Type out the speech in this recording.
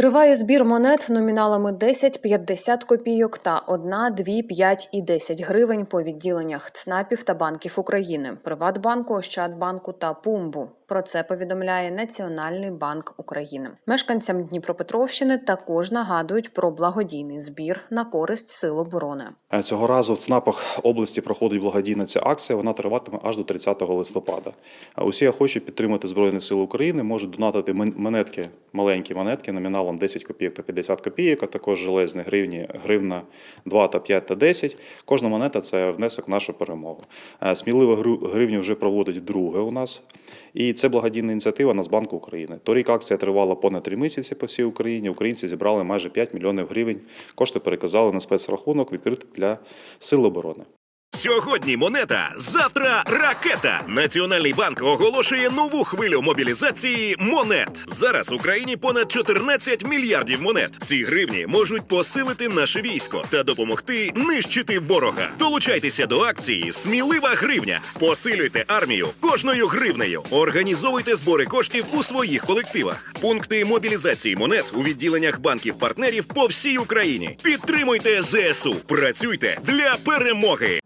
Триває збір монет номіналами 10, 50 копійок та 1, 2, 5 і 10 гривень по відділеннях ЦНАПів та банків України, Приватбанку, Ощадбанку та Пумбу. Про це повідомляє Національний банк України. Мешканцям Дніпропетровщини також нагадують про благодійний збір на користь сил оборони. Е, Цього разу в ЦНАПах області проходить благодійна ця акція. Вона триватиме аж до 30 листопада. Усі охочі підтримати Збройні Сили України можуть донатити монетки, маленькі монетки номіналом 10 копійок та 50 копійок, а також железні гривні, гривна 2 та 5 та 10. Кожна монета це внесок в нашу перемогу. Е, Смілива гру- гривню вже проводить вдруге у нас. І це благодійна ініціатива Нацбанку України. Торік акція тривала понад три місяці по всій Україні. Українці зібрали майже 5 мільйонів гривень. Кошти переказали на спецрахунок, відкритий для сил оборони. Сьогодні монета, завтра ракета. Національний банк оголошує нову хвилю мобілізації монет. Зараз в Україні понад 14 мільярдів монет. Ці гривні можуть посилити наше військо та допомогти нищити ворога. Долучайтеся до акції Смілива гривня. Посилюйте армію кожною гривнею. Організовуйте збори коштів у своїх колективах. Пункти мобілізації монет у відділеннях банків-партнерів по всій Україні. Підтримуйте ЗСУ. Працюйте для перемоги.